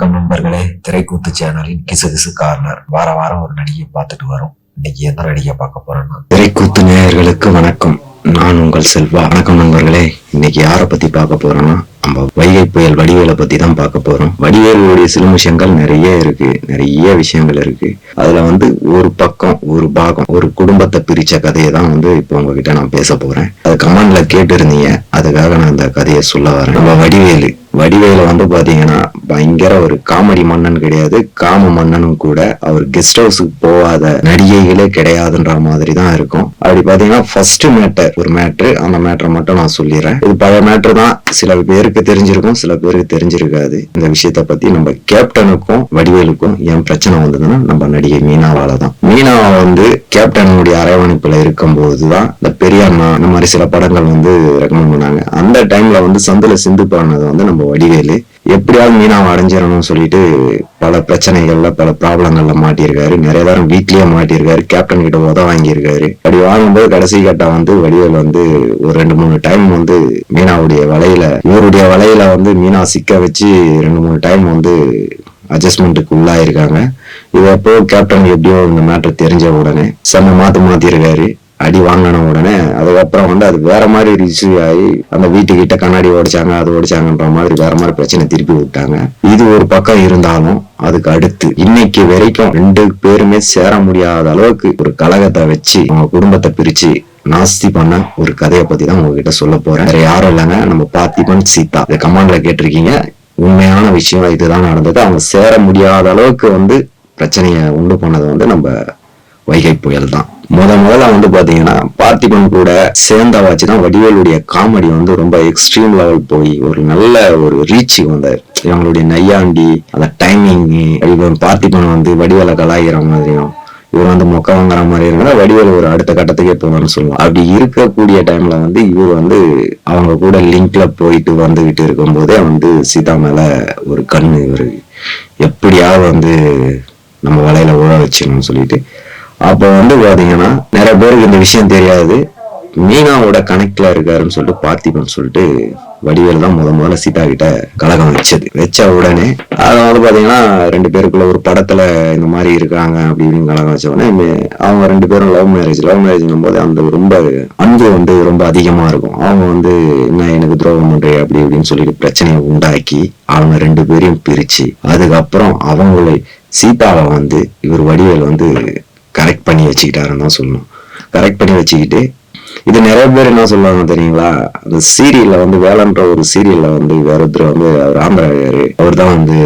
வணக்கம் நண்பர்களே. திரைக்கூத்து சேனலின் கிசுகிசு கார்னர். வார வாரம் ஒரு நடிகை பார்த்துட்டு வரோம். இன்னைக்கு எந்த நடிகை பார்க்க போறோம்னா? திரைக்கூத்து நேயர்களுக்கு வணக்கம். நான் உங்கள் செல்வா. வணக்கம் நண்பர்களே. இன்னைக்கு யாரை பத்தி பார்க்க போறோம்னா நம்ம வைகை புயல் வடிவேலை பத்தி தான் பார்க்க போறோம். வடிவேலுடைய சில விஷயங்கள் நிறைய இருக்கு. நிறைய விஷயங்கள் இருக்கு. அதுல வந்து ஒரு பக்கம் ஒரு பாகம் ஒரு குடும்பத்தை பிரிச்ச கதையை தான் வந்து இப்போ உங்ககிட்ட நான் பேச போறேன். அது கமெண்ட்ல கேட்டு இருந்தீங்க அதுக்காக நான் அந்த கதையை சொல்ல வரேன். நம்ம வடிவேலு. வடிவேல வந்து பாத்தீங்கன்னா பயங்கர ஒரு காமெடி மன்னன் கிடையாது. காம மன்னனும் கூட அவர் கெஸ்ட் ஹவுஸுக்கு போகாத நடிகைகளே கிடையாதுன்ற மாதிரி தான் இருக்கும். அப்படி பாத்தீங்கன்னா ஃபர்ஸ்ட் மேட்டர் ஒரு மேட்ரு அந்த மேட்டரை மட்டும் நான் சொல்லிடுறேன். இது பழைய மேட்ரு தான். சில பேருக்கு தெரிஞ்சிருக்கும் சில பேருக்கு தெரிஞ்சிருக்காது. இந்த விஷயத்த பத்தி நம்ம கேப்டனுக்கும் வடிவேலுக்கும் ஏன் பிரச்சனை வந்ததுன்னா நம்ம நடிகை மீனாவால தான் மீனாவை வந்து கேப்டனுடைய அரவணைப்பில் இருக்கும்போது தான் இந்த பெரியாண்ணா இந்த மாதிரி சில படங்கள் வந்து ரெக்கமெண்ட் பண்ணாங்க. அந்த டைம்ல வந்து சந்துல சிந்து பாடினது வந்து நம்ம வடிவேலு. எப்படியாவது மீனாவை அடைஞ்சிடணும்னு சொல்லிட்டு பல பிரச்சனைகள்ல பல ப்ராப்ளங்கள்ல மாட்டியிருக்காரு. நிறைய தரம் வீட்லயே மாட்டியிருக்காரு. கேப்டன் கிட்ட உத வாங்கியிருக்காரு. அப்படி வாங்கும்போது கடைசி கட்டம் வந்து வடிவேல் வந்து ஒரு ரெண்டு மூணு டைம் வந்து மீனாவுடைய வலையில இவருடைய வலையில வந்து மீனா சிக்க வச்சு ரெண்டு மூணு டைம் வந்து அட்ஜஸ்ட்மெண்ட்டுக்கு உள்ளாயிருக்காங்க இது அப்போ கேப்டன் எப்படியோ இந்த மேட்டர் தெரிஞ்ச உடனே செம்ம மாற்றி மாற்றிருக்காரு அடி வாங்கின உடனே அதுக்கப்புறம் வந்து அது வேற மாதிரி ரிசீவ் ஆகி அந்த வீட்டுக்கிட்ட கண்ணாடி உடைச்சாங்க அது உடைச்சாங்கன்ற மாதிரி வேற மாதிரி பிரச்சனை திருப்பி விட்டாங்க. இது ஒரு பக்கம் இருந்தாலும் அதுக்கு அடுத்து இன்னைக்கு வரைக்கும் ரெண்டு பேருமே சேர முடியாத அளவுக்கு ஒரு கலகத்தை வச்சு அவங்க குடும்பத்தை பிரிச்சு நாஸ்தி பண்ண ஒரு கதையை பத்தி தான் உங்ககிட்ட சொல்ல போறேன். வேற யாரும் இல்லைங்க. நம்ம பார்த்திபன் சீதா. இதை கமாண்ட்ல கேட்டிருக்கீங்க. உண்மையான விஷயம் இதுதான் நடந்தது. அவங்க சேர முடியாத அளவுக்கு வந்து பிரச்சனையை உண்டு பண்ணது வந்து நம்ம வைகை புயல் தான். முத முதல்ல வந்து பாத்தீங்கன்னா பார்த்திபன் கூட சேர்ந்த வச்சு தான் வடிவேலுடைய காமெடி வந்து ரொம்ப எக்ஸ்ட்ரீம் லெவல் போய் ஒரு நல்ல ஒரு ரீச் வந்தார். இவங்களுடைய நையாண்டி அந்த டைமிங் பார்த்திபன் வந்து வடிவேல கலாயிற மாதிரியும் இவர் வந்து மொக்க வாங்குற மாதிரி இருந்தா வடிவேல் ஒரு அடுத்த கட்டத்துக்கே போகணும்னு சொல்லுவோம் அப்படி இருக்கக்கூடிய டைம்ல வந்து இவர் வந்து அவங்க கூட லிங்க்ல போயிட்டு வந்துகிட்டு இருக்கும்போதே வந்து சீதா மேல ஒரு கண்ணு இவர் எப்படியாவது வந்து நம்ம வலையில உழ வச்சிடணும்னு சொல்லிட்டு. அப்போ வந்து பாத்தீங்கன்னா நிறைய பேருக்கு இந்த விஷயம் தெரியாது. மீனாவோட கனெக்ட்ல இருக்காருன்னு சொல்லிட்டு பார்த்திபன் சொல்லிட்டு வடிவேல் தான் முத முதல்ல சீதா கிட்ட கலகம் வச்சது. வச்ச உடனே அதை வந்து பாத்தீங்கன்னா ரெண்டு பேருக்குள்ள ஒரு படத்துல இந்த மாதிரி இருக்காங்க அப்படின்னு கலகம் வச்ச உடனே அவங்க ரெண்டு பேரும் லவ் மேரேஜ் லவ் மேரேஜ்னும் போது அந்த ரொம்ப அன்பு வந்து ரொம்ப அதிகமா இருக்கும். அவங்க வந்து என்ன எனக்கு துரோகம் பண்றீங்க அப்படி இப்படின்னு சொல்லிட்டு பிரச்சனையை உண்டாக்கி அவங்க ரெண்டு பேரையும் பிரிச்சு அதுக்கப்புறம் அவங்களை சீதாவை வந்து இவர் வடிவேல் வந்து கரெக்ட் பண்ணி வச்சுக்கிட்டாருன்னு தான் சொல்லணும். கரெக்ட் பண்ணி வச்சுக்கிட்டு இது நிறைய பேர் என்ன சொல்லுவாங்க தெரியுங்களா? அந்த சீரியல்ல வந்து வேலைன்ற ஒரு சீரியல்ல வந்து வேற ஒருத்தர் வந்து அவர் அவர் தான் வந்து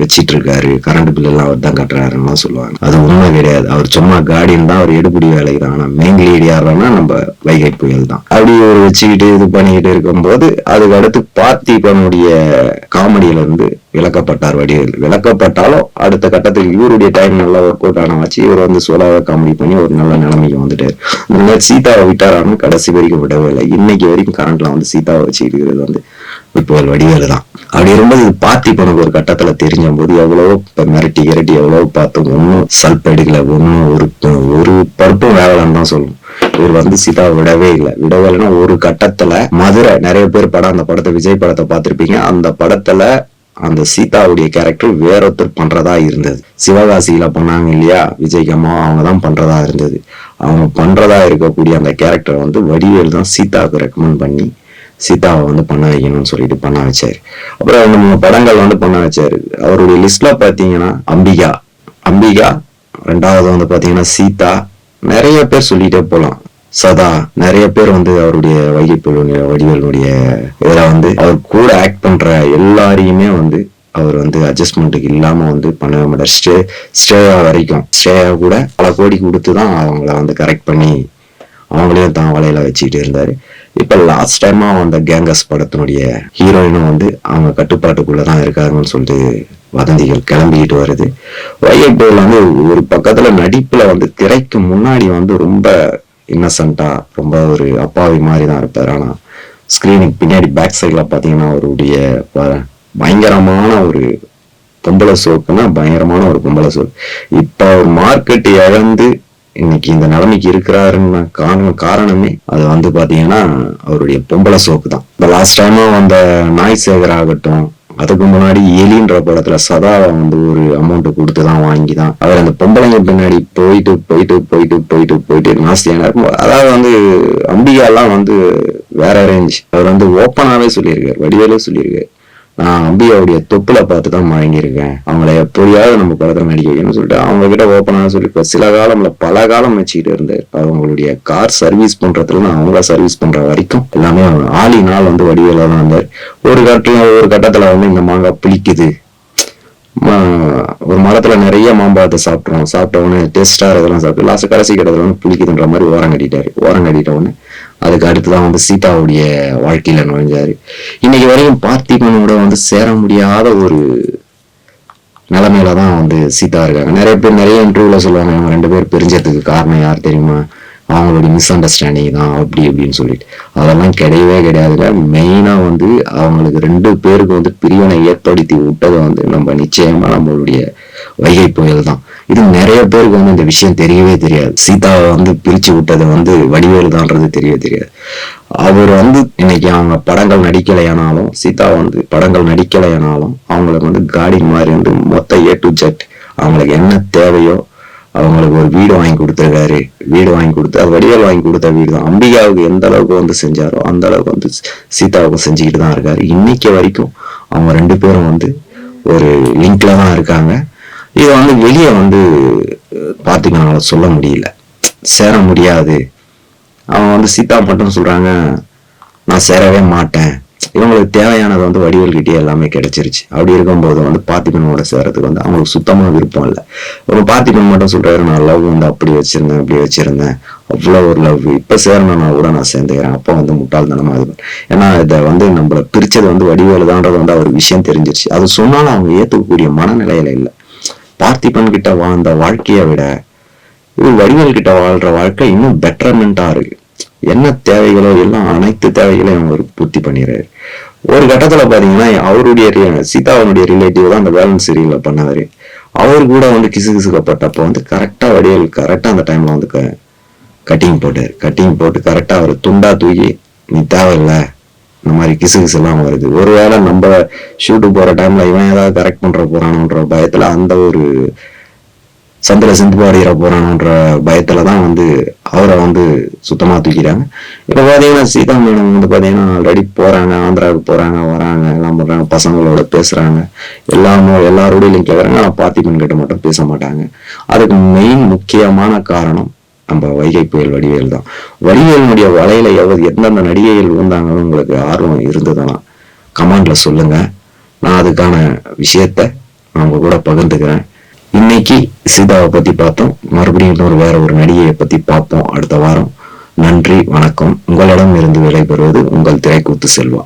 வச்சிட்டு இருக்காரு கரண்ட் பில் எல்லாம் அவர் தான் கட்டுறாருன்னு சொல்லுவாங்க. அது உண்மை கிடையாது. அவர் சும்மா கார்டியன் தான் அவர் எடுபடி வேலைக்கு தான் ஆனா மெயின் லீட் யாருன்னா நம்ம வைகை புயல் தான். அப்படி ஒரு வச்சுக்கிட்டு இது பண்ணிக்கிட்டு இருக்கும்போது அதுக்கு அடுத்து பார்த்திபனுடைய காமெடியில இருந்து விளக்கப்பட்டார் வடிவேல். விளக்கப்பட்டாலும் அடுத்த கட்டத்துக்கு இவருடைய டைம் நல்லா ஒர்க் அவுட் ஆன வச்சு இவர் வந்து சோலாவை காமெடி பண்ணி ஒரு நல்ல நிலைமைக்கு வந்துட்டார். இந்த மாதிரி சீதாவை விட்டாரான்னு கடைசி வரைக்கும் விடவே இல்லை. இன்னைக்கு வரைக்கும் கரண்ட்லாம் வந்து சீதாவை வச்சு இருக்கிறது வந்து இப்போ வடிவேலு தான். அப்படி இருக்கும்போது இது எனக்கு ஒரு கட்டத்துல தெரிஞ்ச போது எவ்வளவோ இப்ப மிரட்டி கிரட்டி எவ்வளவோ பார்த்தோம் ஒன்றும் சல்ப் எடுக்கல ஒன்றும் ஒரு ஒரு பருப்பும் வேகலன்னு தான் சொல்லணும் இவர் வந்து சீதா விடவே இல்லை. விடவே ஒரு கட்டத்துல மதுரை நிறைய பேர் படம் அந்த படத்தை விஜய் படத்தை பார்த்திருப்பீங்க. அந்த படத்துல அந்த சீதாவுடைய கேரக்டர் வேற ஒருத்தர் பண்றதா இருந்தது. சிவகாசியில பண்ணாங்க இல்லையா? விஜய்க்கு அம்மா அவங்க தான் பண்றதா இருந்தது. அவங்க பண்றதா இருக்கக்கூடிய அந்த கேரக்டர் வந்து வடிவேல் தான் சீதாவுக்கு ரெக்கமெண்ட் பண்ணி சீதாவை வந்து பண்ண வைக்கணும்னு சொல்லிட்டு பண்ண வச்சாரு. அப்புறம் ரெண்டு மூணு படங்கள் வந்து பண்ண வச்சாரு. அவருடைய லிஸ்ட்ல பாத்தீங்கன்னா அம்பிகா. அம்பிகா ரெண்டாவது வந்து பாத்தீங்கன்னா சீதா. நிறைய பேர் சொல்லிட்டே போலாம். சதா நிறைய பேர் வந்து அவருடைய வைகைப்புடைய வடிவேலுடைய இதில் வந்து அவர் கூட ஆக்ட் பண்ணுற எல்லாரையுமே வந்து அவர் வந்து அட்ஜஸ்ட்மெண்ட்டுக்கு இல்லாமல் வந்து பண்ணவே மாட்டார் ஸ்டே ஸ்டேயா வரைக்கும். ஸ்டேயா கூட பல கோடி கொடுத்து தான் அவங்கள வந்து கரெக்ட் பண்ணி அவங்களையும் தான் வலையில வச்சுக்கிட்டு இருந்தார். இப்போ லாஸ்ட் டைமாக வந்த கேங்கஸ் படத்தினுடைய ஹீரோயினும் வந்து அவங்க கட்டுப்பாட்டுக்குள்ளே தான் இருக்காருன்னு சொல்லிட்டு வதந்திகள் கிளம்பிக்கிட்டு வருது. வைகை வந்து ஒரு பக்கத்தில் நடிப்பில் வந்து திரைக்கு முன்னாடி வந்து ரொம்ப இன்னசென்ட்டாக ரொம்ப ஒரு அப்பாவி மாதிரி தான் இருப்பார். ஆனால் ஸ்க்ரீனுக்கு பின்னாடி பேக் சைடில் பார்த்தீங்கன்னா அவருடைய பயங்கரமான ஒரு பொம்பளை சோக்குன்னா பயங்கரமான ஒரு பொம்பளை சோக்கு இப்போ அவர் மார்க்கெட் இழந்து இன்னைக்கு இந்த நிலைமைக்கு இருக்கிறாருன்னு காரணம் காரணமே அது வந்து பார்த்தீங்கன்னா அவருடைய பொம்பளை சோக்கு தான் இந்த லாஸ்ட் டைமாக வந்த நாய் சேகர் ஆகட்டும் அதுக்கு முன்னாடி எலின்ற படத்துல சதாவை வந்து ஒரு அமௌண்ட் கொடுத்து தான் வாங்கி தான் அவர் அந்த பொம்பளைங்க பின்னாடி போயிட்டு போயிட்டு போயிட்டு போயிட்டு போயிட்டு நாஸ்தியான அதாவது வந்து அம்பிகாலாம் வந்து வேற ரேஞ்ச் அவர் வந்து ஓப்பனாவே சொல்லியிருக்காரு வடிவேலே சொல்லியிருக்காரு. நான் அம்பியாவுடைய தொப்புல பார்த்து தான் வாங்கியிருக்கேன். அவங்கள எப்படியாவது நம்ம படத்தில் நடிக்க வைக்கணும்னு சொல்லிட்டு அவங்க கிட்ட ஓப்பனாக சொல்லி இப்போ சில காலம்ல பல காலம் வச்சுக்கிட்டு இருந்தார் அவங்களுடைய கார் சர்வீஸ் பண்றதுல நான் அவங்கள சர்வீஸ் பண்ற வரைக்கும் எல்லாமே ஆளி நாள் வந்து வடிவேல தான் இருந்தார். ஒரு கட்டத்தில் ஒரு கட்டத்துல வந்து இந்த மாங்காய் பிடிக்குது ஒரு மரத்துல நிறைய மாம்பழத்தை சாப்பிட்றோம் சாப்பிட்ட உடனே டேஸ்டா இதெல்லாம் சாப்பிட்டு லாஸ்ட் கடைசி கிட்டத்துல வந்து புளிக்குதுன்ற மாதிரி ஓரம் கட்டிட்டாரு. ஓரம் கட்டிட்ட உடனே அதுக்கு அடுத்துதான் வந்து சீதாவுடைய வாழ்க்கையில நுழைஞ்சாரு. இன்னைக்கு வரையும் பார்த்திபனோட வந்து சேர முடியாத ஒரு நிலைமையில தான் வந்து சீதா இருக்காங்க. நிறைய பேர் நிறைய இன்டர்வியூல சொல்லுவாங்க இவங்க ரெண்டு பேர் பிரிஞ்சதுக்கு காரணம் யார் தெரியுமா? அவங்களுடைய மிஸ் அண்டர்ஸ்டாண்டிங் தான் அப்படி இப்படின்னு சொல்லிட்டு. அதெல்லாம் கிடையவே கிடையாதுல மெயினா வந்து அவங்களுக்கு ரெண்டு பேருக்கு வந்து பிரிவினை ஏற்படுத்தி விட்டதை வந்து நம்ம நிச்சயமா நம்மளுடைய வைகை புயல் தான் இது நிறைய பேருக்கு வந்து இந்த விஷயம் தெரியவே தெரியாது. சீதாவை வந்து பிரிச்சு விட்டது வந்து வடிவேலுதான்றது தெரியவே தெரியாது. அவர் வந்து இன்னைக்கு அவங்க படங்கள் நடிக்கலையானாலும் சீதா வந்து படங்கள் நடிக்கலையானாலும் அவங்களுக்கு வந்து கார்டின் மாதிரி வந்து மொத்த ஏ டு ஜெட் அவங்களுக்கு என்ன தேவையோ அவங்களுக்கு ஒரு வீடு வாங்கி கொடுத்துருக்காரு. வீடு வாங்கி கொடுத்து அது வடிவேல் வாங்கி கொடுத்த வீடு தான். அம்பிகாவுக்கு எந்த அளவுக்கு வந்து செஞ்சாரோ அந்த அளவுக்கு வந்து சீதாவுக்கு செஞ்சுக்கிட்டு தான் இருக்காரு. இன்னைக்கு வரைக்கும் அவங்க ரெண்டு பேரும் வந்து ஒரு லிங்க்ல தான் இருக்காங்க. இதை வந்து வெளியே வந்து பார்த்தீங்கன்னா சொல்ல முடியல. சேர முடியாது. அவன் வந்து சீதா மட்டும் சொல்கிறாங்க நான் சேரவே மாட்டேன். இவங்களுக்கு தேவையானது வந்து வடிவல்கிட்டே எல்லாமே கிடைச்சிருச்சு. அப்படி இருக்கும்போது வந்து பார்த்திபனோட சேரத்துக்கு வந்து அவங்களுக்கு சுத்தமாக விருப்பம் இல்லை. ஒரு பார்த்திபன் மட்டும் சொல்கிறாரு நான் லவ் வந்து அப்படி வச்சுருந்தேன் இப்படி வச்சுருந்தேன். அவ்வளோ ஒரு லவ் இப்போ சேரணும்னா கூட நான் சேர்ந்துக்கிறேன். அப்போ வந்து முட்டாள்தனமாக இது ஏன்னா இதை வந்து நம்மள பிரித்தது வந்து வடிவேலுதான்றது வந்து அவர் விஷயம் தெரிஞ்சிருச்சு. அது சொன்னாலும் அவங்க ஏற்றுக்கக்கூடிய மனநிலையில இல்லை. பார்த்திபன் கிட்ட வாழ்ந்த வாழ்க்கையை விட இது வடிவேல் கிட்ட வாழ்ற வாழ்க்கை இன்னும் பெட்டர்மெண்டா இருக்கு. என்ன தேவைகளோ எல்லாம் அனைத்து தேவைகளையும் அவர் பூர்த்தி பண்ணிடுறாரு ஒரு கட்டத்துல பாத்தீங்கன்னா அவருடைய சீதாவனுடைய ரிலேட்டிவ் தான் அந்த பேலன்ஸ் சீரியல்ல பண்ணாரு. அவர் கூட வந்து கிசு கிசுக்கப்பட்டப்போ வந்து கரெக்டா வடிவேல் கரெக்டா அந்த டைம்ல வந்து கட்டிங் போட்டார். கட்டிங் போட்டு கரெக்டா அவர் துண்டா தூக்கி நீ தேவையில்லை இந்த மாதிரி கிசு எல்லாம் வருது. ஒருவேளை நம்ம ஷூட்டு போற டைம்ல இவன் ஏதாவது கரெக்ட் பண்ற போகிறானுன்ற பயத்துல அந்த ஒரு சந்திர சிந்து பாடிகிற போறானுன்ற பயத்தில் தான் வந்து அவரை வந்து சுத்தமா தூக்கிறாங்க இப்போ பாத்தீங்கன்னா சீதா மேடம் வந்து பாத்தீங்கன்னா ஆல்ரெடி போறாங்க ஆந்திராவுக்கு போறாங்க வராங்க எல்லாம் பண்றாங்க பசங்களோட பேசுறாங்க. எல்லாமே எல்லாரோடையும் கேக்குறாங்க ஆனா பார்த்திபன் கிட்ட மட்டும் பேச மாட்டாங்க. அதுக்கு மெயின் முக்கியமான காரணம் நம்ம வைகை புயல் வடிவேல் தான். வடிவேலினுடைய வலையில எவ்வளவு எந்தெந்த நடிகைகள் வந்தாங்கன்னு உங்களுக்கு ஆர்வம் இருந்ததுன்னா கமெண்ட்ல சொல்லுங்க. நான் அதுக்கான விஷயத்த நான் உங்க கூட பகிர்ந்துக்கிறேன். இன்னைக்கு சீதாவை பத்தி பார்த்தோம். மறுபடியும் இன்னொரு வேற ஒரு நடிகையை பத்தி பார்ப்போம் அடுத்த வாரம். நன்றி வணக்கம். உங்களிடம் இருந்து விடைபெறுவது உங்கள் திரைக்கூத்து செல்வா.